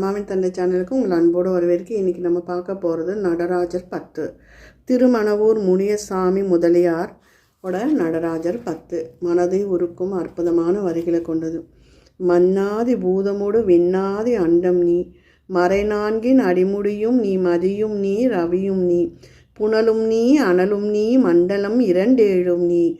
அம்மாவின் தந்தை சேனலுக்கு உங்கள் அன்போடு வரவேற்க இன்றைக்கி நம்ம பார்க்க போகிறது நடராஜர் பத்து. திருமணவூர் முனியசாமி முதலியார் ஓட நடராஜர் பத்து. மனதை உருக்கும் அற்புதமான வரிகளை கொண்டது. மன்னாதி பூதமோடு விண்ணாதி அண்டம் நீ. மறை நான்கின் அடிமுடியும் நீ மதியும் நீ ரவியும் நீ. புனலும் நீ அனலும் நீ மண்டலம் இரண்டேழும் நீ.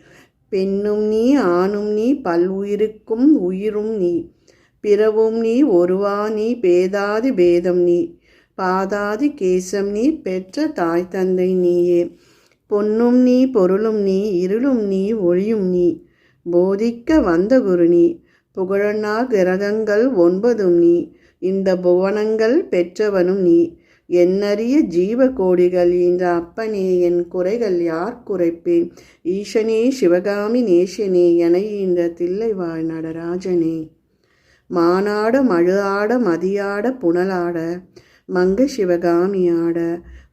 பெண்ணும் நீ ஆணும் நீ பல்வுயிருக்கும் உயிரும் நீ. பிறவும் நீ ஒருவா நீ பேதாதி பேதம் நீ. பாதாதி கேசம் நீ பெற்ற தாய் தந்தை நீயே. பொன்னும் நீ பொருளும் நீ இருளும் நீ ஒளியும் நீ. போதிக்க வந்த குரு நீ. புகழனா கிரகங்கள் ஒன்பதும் நீ. இந்த புவனங்கள் பெற்றவனும் நீ. என்னறிய ஜீவ கோடிகள் என்ற அப்பனே என் குறைகள் யார் குறைப்பேன் ஈசனே சிவகாமி நேசனே என இந்த தில்லை வாழ் நடராஜனே. மானாட மழு ஆட மதியாட புனலாட மங்க சிவகாமியாட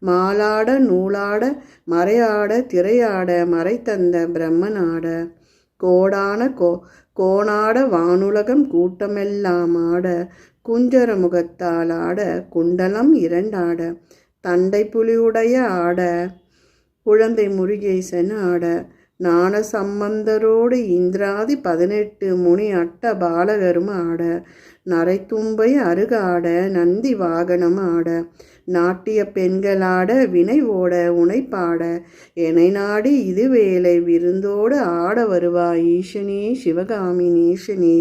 மாலாட நூலாட மறையாட திரையாட மறைத்தந்த பிரம்மனாட கோடான கோ கோணாட வானுலகம் கூட்டமெல்லாம் ஆட குஞ்சர முகத்தால் ஆட குண்டலம் இரண்டாட தண்டை புலியுடைய ஆட குழந்தை முருகேசன் ஆட ஞான சம்பந்தரோடு இந்திராதி பதினெட்டு முனி அட்ட பாலகரும் ஆட நரைத்தும்பை அருகாட நந்தி வாகனம் ஆட நாட்டிய பெண்களாட வினை ஓட உனைப்பாட எனை நாடி இது வேலை விருந்தோடு ஆட வருவாய் ஈசனே சிவகாமி நேசனே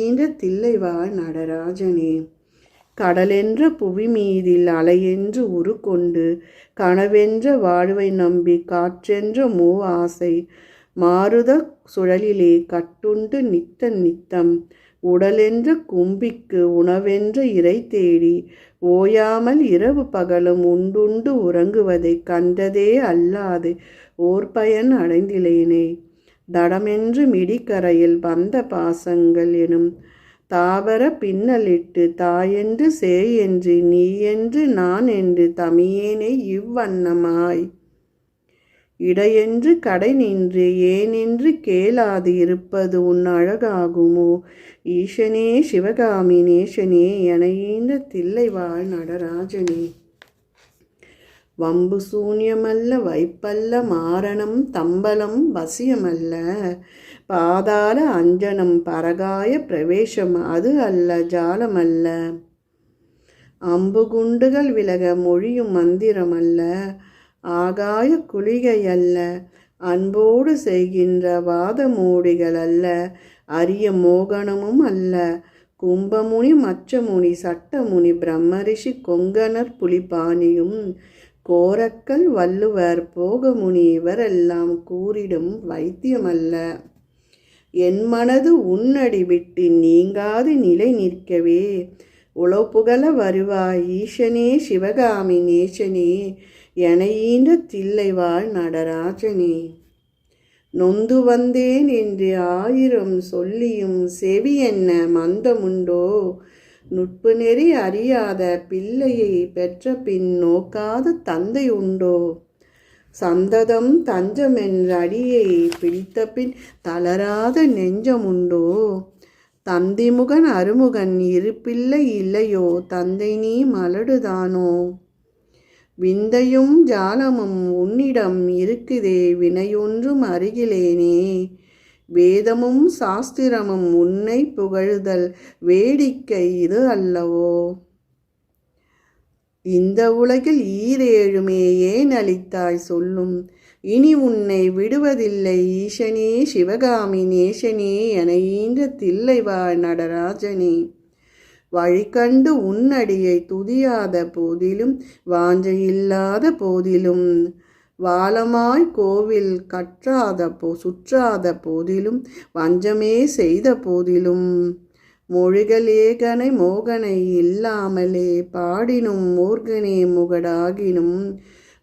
ஈன்ற தில்லைவா நடராஜனே. கடலென்ற புவி மீதில் அலையென்று உருக்கொண்டு கனவென்ற வாழ்வை நம்பி காற்றென்ற மூ ஆசை மாறுத சுழலிலே கட்டுண்டு நித்த நித்தம் உடலென்ற கும்பிக்கு உணவென்ற இறை தேடி ஓயாமல் இரவு பகலும் உண்டுண்டு உறங்குவதை கண்டதே அல்லாது ஓர் பயன் அடைந்திலேனே. தடமென்று மிடிக்கரையில் வந்த பாசங்கள் எனும் தாவர பின்னலிட்டு தாயென்று சேயென்று நீ என்று நான் என்று தமியேனே இவ்வண்ணமாய். இடையென்று கடை நின்று ஏனென்று கேளாது இருப்பது உன் அழகாகுமோ? ஈசனே சிவகாமி நேசனே என ஈன்ற தில்லைவாழ் நடராஜனே. வம்பு சூன்யமல்ல வைப்பல்ல மாரணம் தம்பலம் வசியமல்ல. பாதாள அஞ்சனம் பரகாய பிரவேசம் அது அல்ல ஜாலமல்ல அம்பு குண்டுகள் விலக மொழியும் மந்திரம் அல்ல ஆகாய குளிகை அல்ல. அன்போடு செய்கின்ற வாதமூடிகள் அல்ல அரிய மோகனமும் அல்ல. கும்பமுனி மச்சமுனி சட்டமுனி பிரம்மரிஷி கொங்கணர் புலிபாணியும் கோரக்கல் வள்ளுவர் போகமுனி இவரெல்லாம் கூறிடும் வைத்தியமல்ல என் மனது உன்னடி விட்டு நீங்காது நிலை நிற்கவே. உழப்புகழ வருவாய் ஈசனே சிவகாமி நேசனே எனையீன்ற தில்லைவாழ் நடராஜனே. நொந்து வந்தேன் என்று ஆயிரம் சொல்லியும் செவி என்ன மந்தமுண்டோ? நுட்பு நெறி அறியாத பிள்ளையை பெற்ற பின் நோக்காத தந்தை உண்டோ? சந்ததம் தஞ்சமென்ற அடியை பிடித்த பின் தளராத நெஞ்சமுண்டோ? தந்திமுகன் அருமுகன் இருப்பில்லை இல்லையோ? தந்தை நீ மலடுதானோ? விந்தையும் ஜாலமும் உன்னிடம் இருக்குதே வினையொன்றும் அருகிலேனே. வேதமும் சாஸ்திரமும் உன்னை புகழுதல் வேடிக்கை இது அல்லவோ? இந்த உலகில் ஈரேழுமே ஏன் அளித்தாய் சொல்லும்? இனி உன்னை விடுவதில்லை ஈசனே சிவகாமி நேசனே என ஈன்ற தில்லைவாழ் நடராஜனே. வழிகண்டு உன்னடியை துதியாத போதிலும் வாஞ்சையில்லாத போதிலும் வாலமாய் கோவில் கற்றாத போ சுற்றாத போதிலும் வஞ்சமே செய்த போதிலும். மொழிகள் ஏகனை மோகனை இல்லாமலே பாடினும் மூர்கனே முகடாகினும்.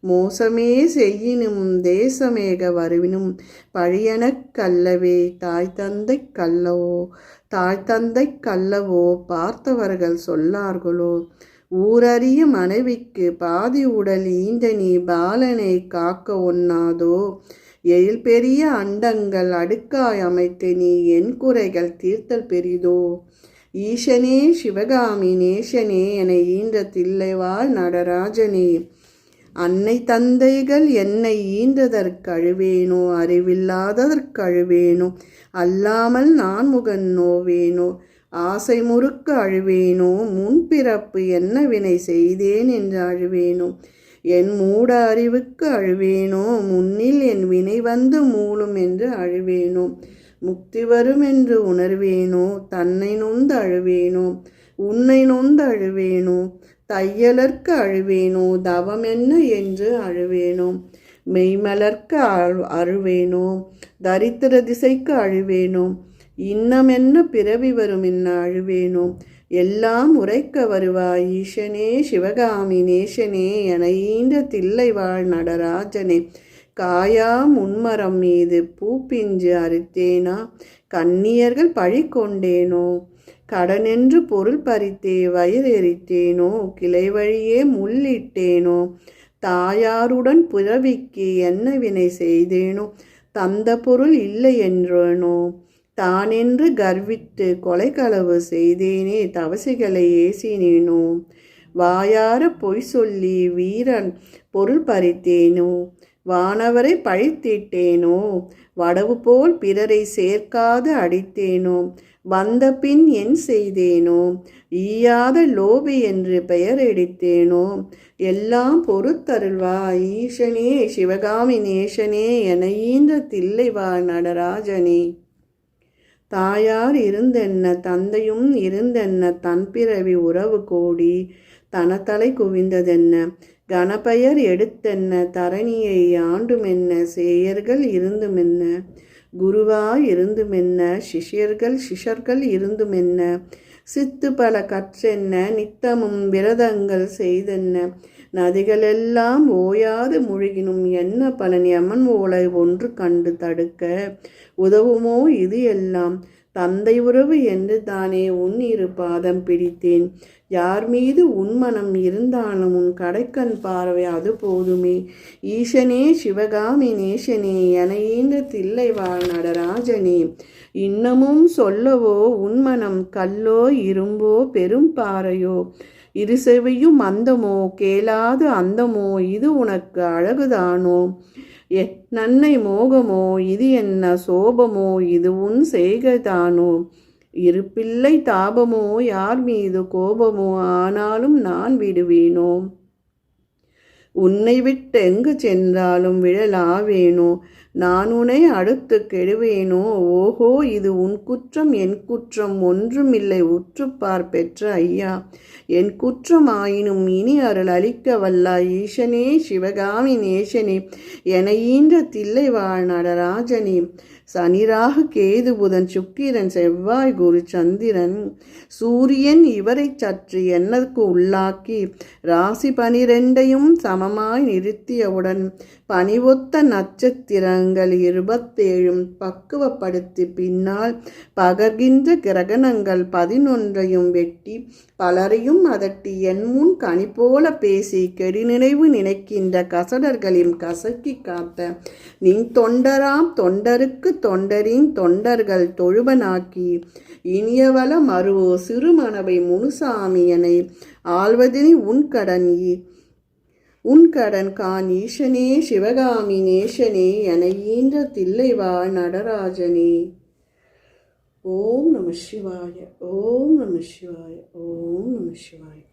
மோசமே செய்யினும் தேசமேக வருவினும். பழியனக் கல்லவே தாய் தந்தை கல்லவோ தாய் தந்தை கல்லவோ பார்த்தவர்கள் சொல்லார்களோ. ஊரறிய மனைவிக்கு பாதி உடல் ஈந்த நீ பாலனை காக்க ஒண்ணாதோ? எழில் பெரிய அண்டங்கள் அடுக்காய் அமைத்து நீ என் குறைகள் தீர்த்தல் பெரிதோ? ஈசனே சிவகாமி நேசனே என ஈன்ற தில்லைவாழ் நடராஜனே அன்னை தந்தைகள் என்னை ஈன்றதற்கழுவேனோ? அறிவில்லாததற்கழுவேனோ? அல்லாமல் நான் முகன் நோவேனோ ஆசை முறுக்க அழுவேனோ? முன்பிறப்பு என்ன வினை செய்தேன் என்று அழுவேனோ? என் மூட அறிவுக்கு அழுவேனோ? முன்னில் என் வினை வந்து மூலும் என்று அழுவேனோ? முக்தி வரும் என்று உணர்வேனோ? தன்னை நொந்து அழுவேனோ? உன்னை நொந்து அழுவேனோ? தையலர்க்கு அழுவேனோ? தவம் என்ன என்று அழுவேனோ? மெய்மலர்க்கு அழு- அழுவேனோ தரித்திர திசைக்கு அழுவேனோ? இன்னம் என்ன பிறவி வரும் என்ன அழுவேனோ எல்லாம் உரைக்க வருவாய் ஈசனே சிவகாமி நேசனே என ஈண்ட தில்லை வாழ் நடராஜனே. காயா முன்மரம் மீது பூப்பிஞ்சு அறுத்தேனா கன்னியர்கள் பழி கொண்டேனோ? கடனென்று பொருள் பறித்தே வயிறு எரித்தேனோ? கிளை வழியே முள்ளிட்டேனோ? தாயாருடன் புறவிக்கு என்ன வினை செய்தேனோ? தந்த பொருள் இல்லை என்றேனோ? தானென்று கர்வித்து கொலைகளவு செய்தேனே தவசிகளை ஏசினேனோ? வாயார பொய் சொல்லி வீரன் பொருள் பறித்தேனோ? வானவரை பழித்திட்டேனோ? வடவு போல் பிறரை சேர்க்காது அடித்தேனோ? வந்த பின் என் செய்தேனோ? ஈயாத லோபி என்று பெயர் எடுத்தேனோ எல்லாம் பொறுத்தருள்வா ஈசனே சிவகாமி நேசனே என ஈந்த தில்லைவா நடராஜனே. தாயார் இருந்தென்ன தந்தையும் இருந்தென்ன தன் பிறவி உறவு கோடி தனத்தலை குவிந்ததென்ன கணபெயர் எடுத்தென்ன தரணியை ஆண்டுமென்ன சேயர்கள் இருந்துமென்ன குருவாய் இருந்துமென்ன சிஷ்யர்கள் சிஷர்கள் இருந்துமென்ன சித்து பல கற்றென்ன நித்தமும் விரதங்கள் செய்தென்ன. நதிகளெல்லாம் ஓயாது முழுகினும் என்ன பலன்? யமன் ஓலை ஒன்று கண்டு தடுக்க உதவுமோ இது எல்லாம்? தந்தை உறவு என்று தானே உன் இரு பாதம் பிடித்தேன். யார் மீது உன் மனம் இருந்தாலும் உன் கடைக்கண் பார்வை அது போதுமே. ஈசனே சிவகாமி நேசனே என ஈன்ற தில்லை வாழ் நடராஜனே. இன்னமும் சொல்லவோ உன் மனம் கல்லோ இரும்போ பெரும் பாறையோ? இருசெவியும் அந்தமோ கேளாது அந்தமோ இது உனக்கு அழகுதானோ? நன்னை மோகமோ இது என்ன சோபமோ இதுவும் உன் செய்கைதானோ இருப்பில்லை தாபமோ யார் மீது கோபமோ ஆனாலும் நான் விடுவேனோ? உன்னை விட்டு எங்கு சென்றாலும் விழலாவேனோ? நான் உன்னை அடுத்து கெடுவேனோ? ஓஹோ இது உன் குற்றம் என் குற்றம் ஒன்றுமில்லை. உற்றுப்பார் பெற்ற ஐயா. என் குற்றம் ஆயினும் இனி அருள் அளிக்க வல்ல ஈசனே சிவகாமி நேசனே. என ஈன்ற தில்லை வாழ் நடராஜனே. சனிராகு கேது புதன் சுக்கிரன் செவ்வாய் குரு சந்திரன் சூரியன் இவரை சற்று எண்ணற்கு உள்ளாக்கி ராசி பனிரெண்டையும் சமமாய் நிறுத்தியவுடன் பனிவொத்த நட்சத்திரங்கள் இருபத்தேழும் பக்குவப்படுத்தி பின்னால் பகர்கின்ற கிரகணங்கள் பதினொன்றையும் வெட்டி பலரையும் அதட்டி என் முன் கனி போல பேசி கெடுநினைவு நினைக்கின்ற கசடர்களையும் கசக்கி காத்த நின் தொண்டராம் தொண்டருக்கு தொண்டரின் தொண்டர்கள் தொழுபனாக்கி இனியவள மருவோ சிறுமணவை முனுசாமியனை ஆழ்வதினி உன் கடன் உன்கடன் உன் கடன் கான் ஈசனே சிவகாமி நேசனே என ஈன்ற தில்லைவா நடராஜனே. ஓம் நம சிவாய ஓம் நம சிவாய ஓம் நம சிவாய.